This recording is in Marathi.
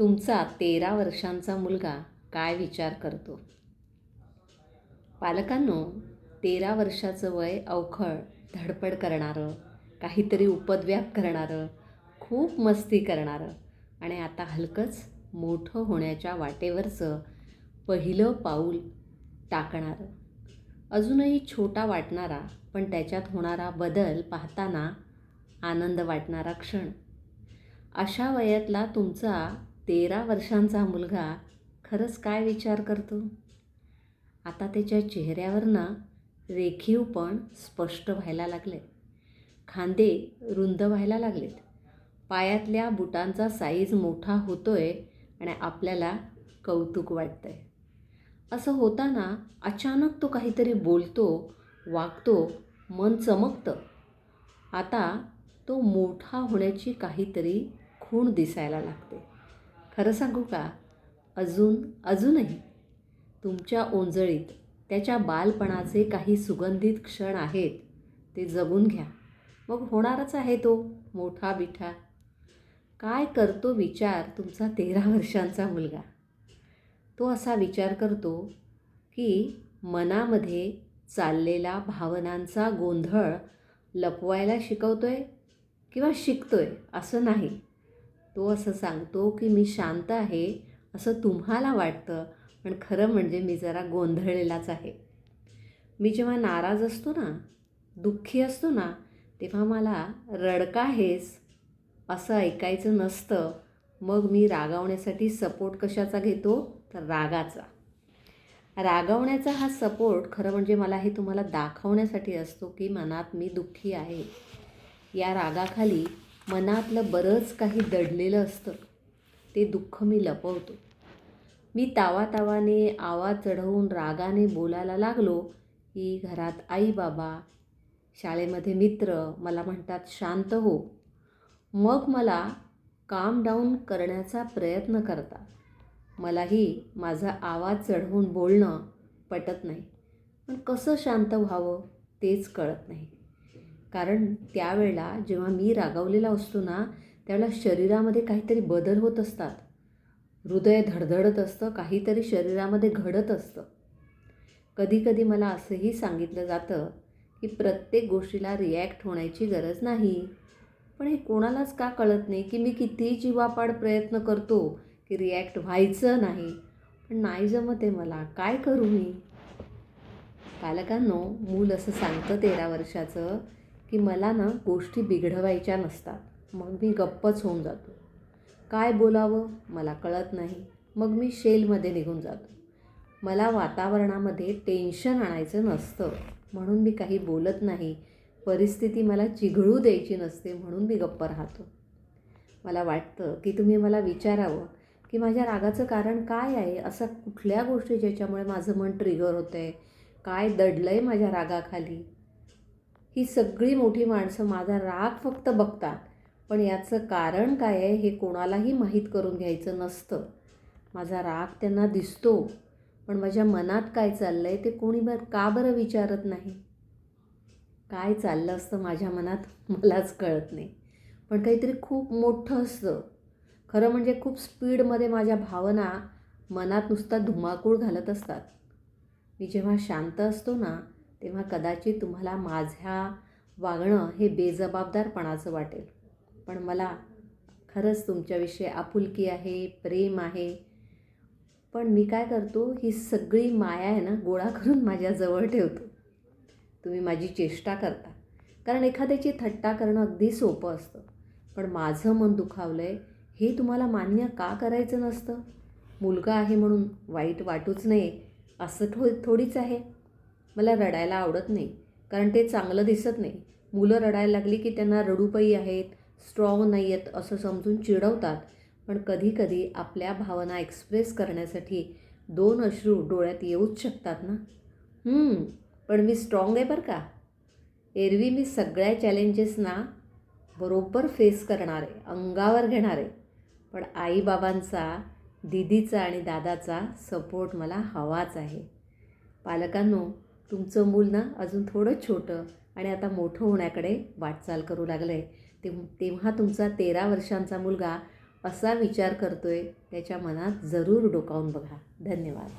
तुमचा तेरा वर्षांचा मुलगा काय विचार करतो? पालकांनो तेरा वर्षाचं वय अवखळ धडपड करणारं काहीतरी उपद्व्याप करणारं खूप मस्ती करणारं आणि आता हलकंच मोठं होण्याच्या वाटेवरचं पहिलं पाऊल टाकणारं. अजूनही छोटा वाटणारा पण त्याच्यात होणारा बदल पाहताना आनंद वाटणारा क्षण. अशा वयातला तुमचा तेरा वर्षांचा मुलगा खरंच काय विचार करतो? आता त्याच्या चेहऱ्यावरनं रेखीव पण स्पष्ट व्हायला लागले खांदे रुंद व्हायला लागलेत. पायातल्या बुटांचा साईज मोठा होतोय आणि आपल्याला कौतुक वाटतंय. असं होताना अचानक तो काहीतरी बोलतो वागतो मन चमकतं. आता तो मोठा होण्याची काहीतरी खूण दिसायला लागते. खरं सांगू का? अजून अजूनही तुमच्या ओंजळीत त्याच्या बालपणाचे काही सुगंधित क्षण आहेत ते जगून घ्या. मग होणारच आहे तो मोठा बिठा. काय करतो विचार तुमचा तेरा वर्षांचा मुलगा? तो असा विचार करतो की मनामध्ये चाललेला भावनांचा गोंधळ लपवायला शिकवतो आहे किंवा शिकतो आहे असं नाही. तो असं सांगतो की मी शांत आहे असं तुम्हाला वाटतं पण खरं म्हणजे मी जरा गोंधळलेलाच आहे. मी जेव्हा नाराज असतो ना दुःखी असतो ना तेव्हा मला रडका आहेस असं ऐकायचं नसतं. मग मी रागावण्यासाठी सपोर्ट कशाचा घेतो? तर रागाचा. रागावण्याचा हा सपोर्ट खरं म्हणजे मला हे तुम्हाला दाखवण्यासाठी असतो की मनात मी दुःखी आहे. या रागाखाली मनातलं बरंच काही दडलेलं असतं. ते दुःख मी लपवतो. मी तावातावाने आवाज चढवून रागाने बोलायला लागलो की घरात आई बाबा शाळेमध्ये मित्र मला म्हणतात शांत हो. मग मला काम डाऊन करण्याचा प्रयत्न करतात. मलाही माझा आवाज चढवून बोलणं पटत नाही. पण कसं शांत व्हावं तेच कळत नाही. कारण त्यावेळेला जेव्हा मी रागावलेला असतो ना त्यावेळेला शरीरामध्ये काहीतरी बदल होत असतात. हृदय धडधडत असतं काहीतरी शरीरामध्ये घडत असतं. कधीकधी मला असंही सांगितलं जातं की प्रत्येक गोष्टीला रिॲक्ट होण्याची गरज नाही. पण हे कोणालाच का कळत नाही की मी कितीही जीवापाड प्रयत्न करतो की रिॲक्ट व्हायचं नाही? पण नाही जमत आहे मला. काय करू मी? पालकांनो मूल असं सांगतं तेरा वर्षाचं की मला ना गोष्टी बिघडवायच्या नसतात. मग मी गप्पच होऊन जातो. काय बोलावं? मला कळत नाही. मग मी शेलमध्ये निघून जातो. मला वातावरणामध्ये टेन्शन आणायचं नसतं. म्हणून मी काही बोलत नाही. परिस्थिती मला चिघळू द्यायची नसते म्हणून मी गप्प राहतो. मला वाटतं की तुम्ही मला विचारावं की माझ्या रागाचं कारण काय आहे? असं कुठल्या गोष्टी ज्याच्यामुळे माझं मन ट्रिगर होतं आहे काय दडलं आहे माझ्या रागाखाली? ही सगळी मोठी माणसं माझा राग फक्त बघतात. पण याचं कारण काय आहे हे कोणालाही माहीत करून घ्यायचं नसतं. माझा राग त्यांना दिसतो. पण माझ्या मनात काय चाललं आहे ते कोणी बर का बरं विचारत नाही? काय चाललं असतं माझ्या मनात? मलाच कळत नाही. पण काहीतरी खूप मोठं असतं. खरं म्हणजे खूप स्पीडमध्ये माझ्या भावना मनात नुसता धुमाकूळ घालत असतात. मी जेव्हा शांत असतो ना तेव्हा कदाचित तुम्हाला माझ्या वागणं हे बेजबाबदारपणाचं वाटेल. पण मला खरंच तुमच्याविषयी आपुलकी आहे प्रेम आहे. पण मी काय करतो ही सगळी माया आहे ना गोळा करून माझ्याजवळ ठेवतो. तुम्ही माझी चेष्टा करता. कारण एखाद्याची थट्टा करणं अगदी सोपं असतं. पण माझं मन दुखावलं आहे हे तुम्हाला मान्य का करायचं नसतं? मुलगा आहे म्हणून वाईट वाटूच नये असं थो थोडीच आहे. मला रडायला आवडत नाही कारण ते चांगलं दिसत नाही. मुलं रडायला लागली की त्यांना रडूपई आहेत स्ट्रॉंग नाही आहेत असं समजून चिडवतात. पण कधीकधी आपल्या भावना एक्सप्रेस करण्यासाठी दोन अश्रू डोळ्यात येऊच शकतात ना? पण मी स्ट्रॉंग आहे बरं का? एरवी मी सगळ्या चॅलेंजेसना बरोबर फेस करणार आहे अंगावर घेणार आहे. पण आईबाबांचा दिदीचा आणि दादाचा सपोर्ट मला हवाच आहे. पालकांनो तुमचं मूल ना अजून थोडं छोटं आणि आता मोठं होण्याकडे वाटचाल करू लागलं आहे तेव्हा तेव्हा तुमचा तेरा वर्षांचा मुलगा असा विचार करतो आहे त्याच्या मनात जरूर डोकावून बघा. धन्यवाद.